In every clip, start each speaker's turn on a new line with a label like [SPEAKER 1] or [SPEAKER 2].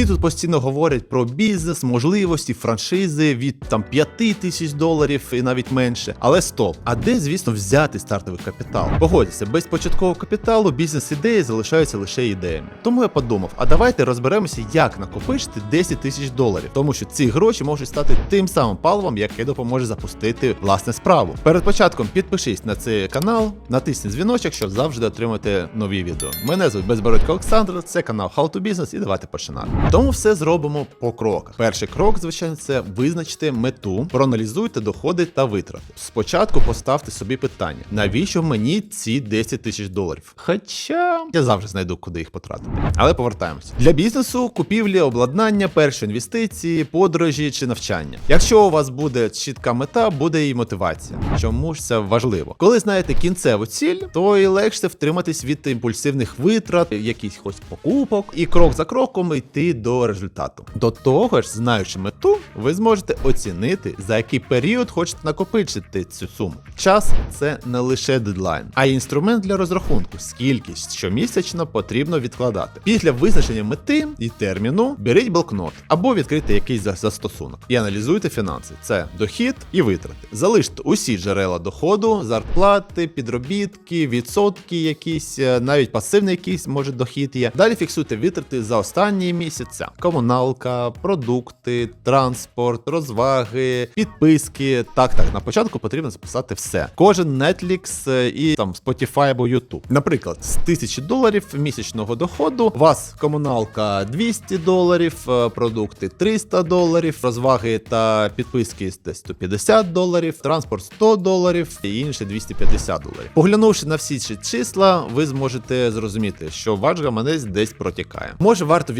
[SPEAKER 1] Всі тут постійно говорять про бізнес, можливості, франшизи від там 5 тисяч доларів і навіть менше. Але стоп, а де, звісно, взяти стартовий капітал? Погодьтеся, без початкового капіталу бізнес-ідеї залишаються лише ідеями. Тому я подумав, а давайте розберемося, як накопичити 10 тисяч доларів, тому що ці гроші можуть стати тим самим паливом, яке допоможе запустити власне справу. Перед початком підпишись на цей канал, натисни дзвіночок, щоб завжди отримати нові відео. Мене звуть Безбородько Олександр, це канал How to Business і давайте починати. Тому все зробимо по кроках. Перший крок, звичайно, це визначити мету, проаналізуйте доходи та витрати. Спочатку поставте собі питання: навіщо мені ці 10 тисяч доларів? Хоча я завжди знайду, куди їх потратити. Але повертаємося. Для бізнесу купівлі, обладнання, перші інвестиції, подорожі чи навчання. Якщо у вас буде чітка мета, буде і мотивація. Чому ж це важливо? Коли знаєте кінцеву ціль, то і легше втриматись від імпульсивних витрат, якихось покупок, і крок за кроком йти до результату. До того ж, знаючи мету, ви зможете оцінити, за який період хочете накопичити цю суму. Час це не лише дедлайн, а й інструмент для розрахунку, скільки щомісячно потрібно відкладати. Після визначення мети і терміну беріть блокнот або відкрийте якийсь застосунок і аналізуйте фінанси. Це дохід і витрати. Залиште усі джерела доходу, зарплати, підробітки, відсотки, якісь, е, навіть пасивний якийсь може дохід є. Далі фіксуйте витрати за останні місяця: комуналка, продукти, транспорт, розваги, підписки. Так, так, на початку потрібно записати все. Кожен Netflix е, і там Spotify або YouTube. Наприклад, з 1000 доларів місячного доходу у вас комуналка 200 доларів, е, продукти 300 доларів, розваги та підписки десь 150 доларів, транспорт 100 доларів і інше 250 доларів. Поглянувши на всі ці числа, ви зможете зрозуміти, що ваш гаманець десь протікає. Може варто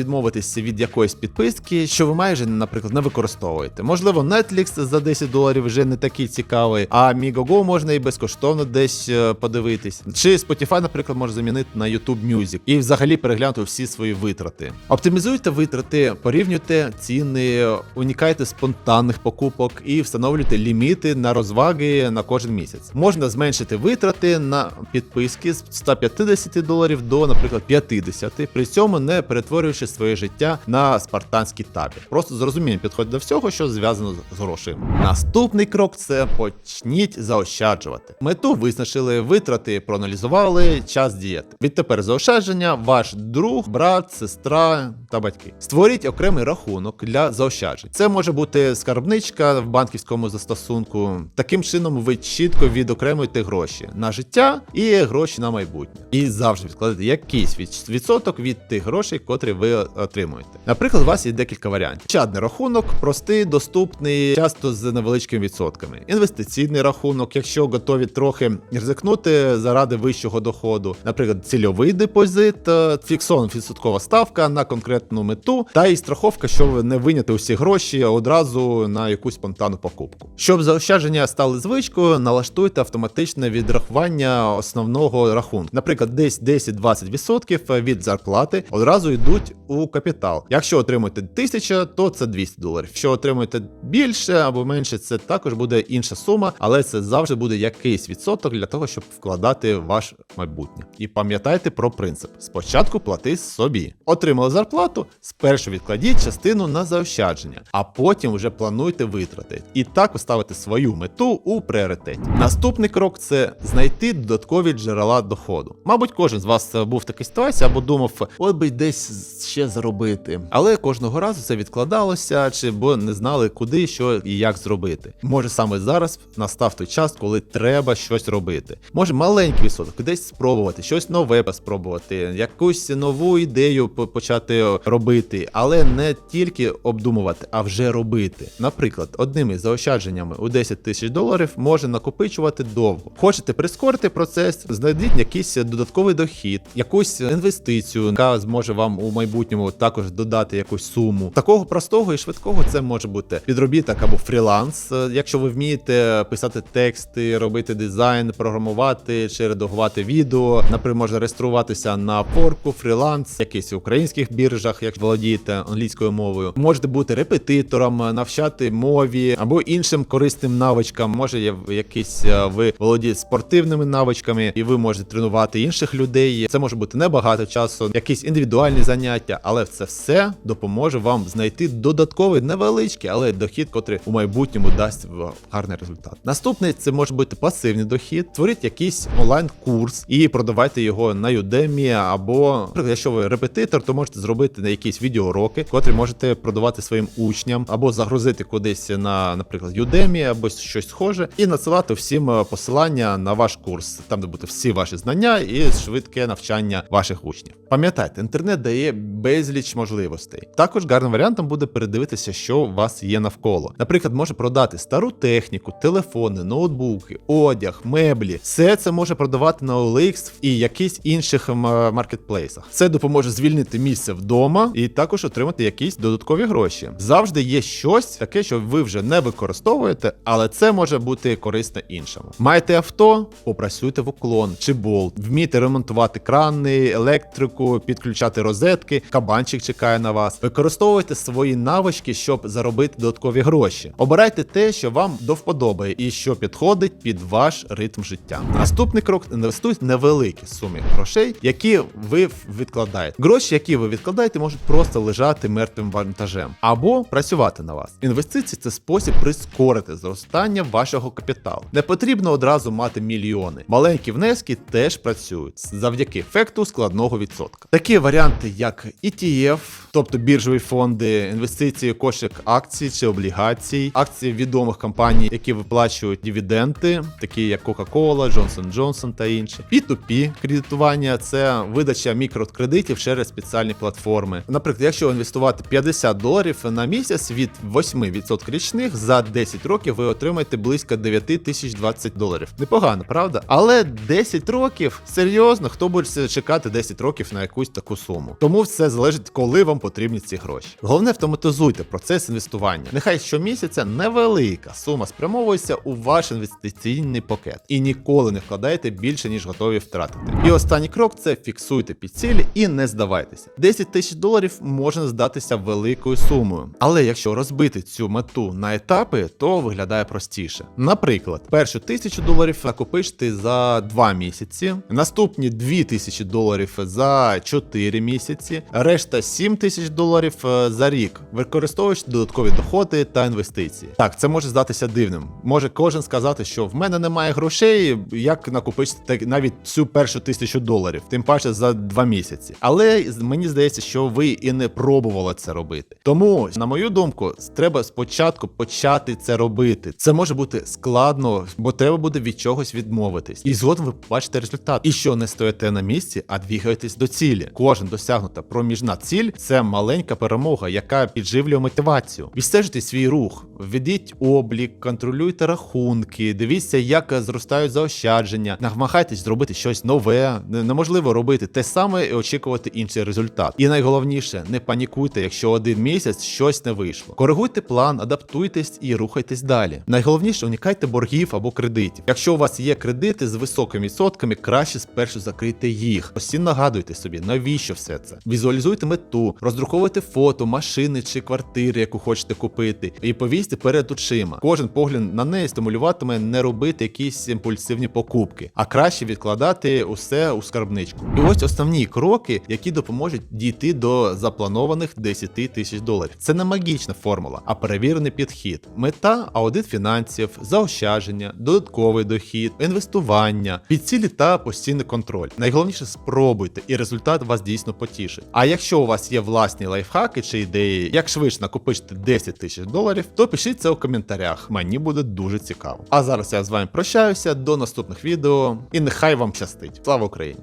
[SPEAKER 1] відмовитися від якоїсь підписки, що ви майже, наприклад, не використовуєте. Можливо, Netflix за 10 доларів вже не такий цікавий, а Migogo можна і безкоштовно десь е, подивитись. Чи Spotify, наприклад, може замінити на YouTube Music і взагалі переглянути всі свої витрати. Оптимізуйте витрати, порівнюйте ціни, уникайте спонтанних покупок і встановлюйте ліміти на розваги на кожен місяць. Можна зменшити витрати на підписки з 150 доларів до, наприклад, 50, при цьому не перетворюючи своє життя на спартанський табір. Просто з розумінням підходьте до всього, що зв'язано з грошима. Наступний крок це почніть заощаджувати. Мету визначили, витрати проаналізували, час діяти. Відтепер заощадження ваш друг, брат, сестра та батьки. Створіть окремий рахунок для заощаджень. Це може бути скарбничка в банківському застосунку. Таким чином ви чітко відокремуєте гроші на життя і гроші на майбутнє. І завжди відкладете якийсь відсоток від тих грошей, котрі ви отримуєте. Наприклад, у вас є декілька варіантів. Чадний рахунок, простий, доступний, часто з невеличкими відсотками. Інвестиційний рахунок, якщо готові трохи ризикнути заради вищого доходу. Наприклад, цільовий депозит, е, фіксована відсоткова ставка на конкретну мету, та і страховка, що ви не виняти усі гроші одразу на якусь спонтанну покупку. Щоб заощадження стали звичкою, налаштуйте автоматичне відрахування основного рахунку. Наприклад, десь 10-20% від зарплати одразу йдуть у капітал. Якщо отримуєте 1000, то це 200 доларів. Якщо отримуєте більше або менше, це також буде інша сума, але це завжди буде якийсь відсоток для того, щоб вкладати в ваш майбутнє. І пам'ятайте про принцип: спочатку плати собі. Отримали зарплату, спершу відкладіть частину на заощадження, а потім вже плануйте витрати. І так ви ставите свою мету у пріоритеті. Наступний крок це знайти додаткові джерела доходу. Мабуть, кожен з вас е, був в такій ситуації або думав, ой би десь ще заробити. Але кожного разу це відкладалося, чи бо не знали, куди, що і як зробити. Може саме зараз настав той час, коли треба щось робити. Може маленький відсоток, десь спробувати, щось нове спробувати, якусь нову ідею почати робити, але не тільки обдумувати, а вже робити. Наприклад, одними заощадженнями у 10 тисяч доларів може накопичувати довго. Хочете прискорити процес, знайдіть якийсь додатковий дохід, якусь інвестицію, яка зможе вам у майбутньому також додати якусь суму. Такого простого і швидкого це може бути підробіток або фріланс. Е, Якщо ви вмієте писати тексти, робити дизайн, програмувати чи редагувати відео, наприклад, можна реєструватися на порку, фріланс, якийсь в українських біржах, як володієте англійською мовою. Можете бути репетитором, навчати мові або іншим корисним навичкам. Може, є якісь е, ви володієте спортивними навичками, і ви можете тренувати інших людей. Це може бути небагато часу, якісь індивідуальні заняття, але це все допоможе вам знайти додатковий невеличкий, але дохід, котрий у майбутньому дасть гарний результат. Наступний це може бути пасивний дохід. Створіть якийсь онлайн-курс і продавайте його на Udemy або, наприклад, якщо ви репетитор, то можете зробити на якісь відеоуроки, котрі можете продавати своїм учням, або загрузити кудись на, наприклад, Udemy або щось схоже, і надсилати всім е, посилання на ваш курс, там де будуть всі ваші знання і швидке навчання ваших учнів. Пам'ятайте, інтернет дає безліч можливостей. Також гарним варіантом буде передивитися, що у вас є навколо. Наприклад, може продати стару техніку, телефони, ноутбуки, одяг, меблі. Все це може продавати на OLX і якихось інших маркетплейсах. Це допоможе звільнити місце вдома і також отримати якісь додаткові гроші. Завжди є щось таке, що ви вже не використовуєте, але це може бути корисно іншому. Маєте авто, попрацюйте в уклон чи болт, вмієте ремонтувати крани, електрику, підключати розетки, кабанчик чекає на вас. Використовуйте свої навички, щоб заробити додаткові гроші. Обирайте те, що вам до вподоби і що підходить під ваш ритм життя. Наступний крок інвестуйте невеликі суми грошей, які ви відкладаєте. Гроші, які ви відкладаєте, можуть просто лежати мертвим вантажем або працювати на вас. Інвестиції це спосіб прискорити зростання вашого капіталу. Не потрібно одразу мати мільйони. Маленькі внески теж працюють завдяки ефекту складного відсотка. Такі варіанти, як ETF, тобто біржові фонди, інвестиції, кошик акцій чи облігацій, акції відомих компаній, які виплачують дивіденди, такі як Coca-Cola, Johnson Johnson та інші. P2P кредитування це видача мікрокредитів через спеціальні платформи. Наприклад, якщо інвестувати 50 доларів на місяць від 8% річних за 10 років, ви отримаєте близько 9 тисяч 20 доларів. Непогано, правда? Але 10 років серйозно, хто буде чекати 10 років на якусь таку суму. Тому все залежить, коли вам потрібні ці гроші. Головне автоматизуйте процес інвестування. Нехай щомісяця невелика сума спрямовується у ваш інвестиційний пакет і ніколи не вкладайте більше, ніж готові втратити. І останній крок це фіксуйте під цілі і не здавайтеся. 10 тисяч доларів може здатися великою сумою, але якщо розбити цю мету на етапи, то виглядає простіше. Наприклад, першу тисячу доларів накопичте за 2 місяці, наступні 2 тисячі доларів за 4 місяці, решта 7 тисяч доларів е, за рік, використовуючи додаткові доходи та інвестиції. Так, це може здатися дивним. Може кожен сказати, що в мене немає грошей, як накопичити навіть цю першу тисячу доларів, тим паче за 2 місяці. Але мені здається, що ви і не пробували це робити. Тому, на мою думку, треба спочатку почати це робити. Це може бути складно, бо треба буде від чогось відмовитись. І згодом ви побачите результат. І що не стоїте на місці, а двігаєтесь до цілі. Кожен досягнута проміжна ціль це маленька перемога, яка підживлює мотивацію. Відстежуйте свій рух, введіть облік, контролюйте рахунки, дивіться, як зростають заощадження, намагайтесь зробити щось нове. Неможливо робити те саме і очікувати інший результат. І найголовніше, не панікуйте, якщо один місяць щось не вийшло. Коригуйте план, адаптуйтесь і рухайтесь далі. Найголовніше уникайте боргів або кредитів. Якщо у вас є кредити з високими відсотками, краще спершу закрийте їх. Постійно нагадуйте собі, навіщо все це. Візуалізуйте мету, роздруковуйте фото, машини чи квартири, яку хочете купити, і повісьте перед очима. Кожен погляд на неї стимулюватиме не робити якісь імпульсивні покупки, а краще відкладати усе у скарбничку. І ось основні кроки, які допоможуть дійти до запланованих 10 тисяч доларів. Це не магічна формула, а перевірений підхід. Мета аудит фінансів, заощадження, додатковий дохід, інвестування, підцілі та постійний контроль. Найголовніше спробуйте, і результат вас дійсно потішить. А якщо у вас є власні лайфхаки чи ідеї, як швидше накопичити 10 тисяч доларів, то пишіть це у коментарях. Мені буде дуже цікаво. А зараз я з вами прощаюся до наступних відео і нехай вам щастить. Слава Україні!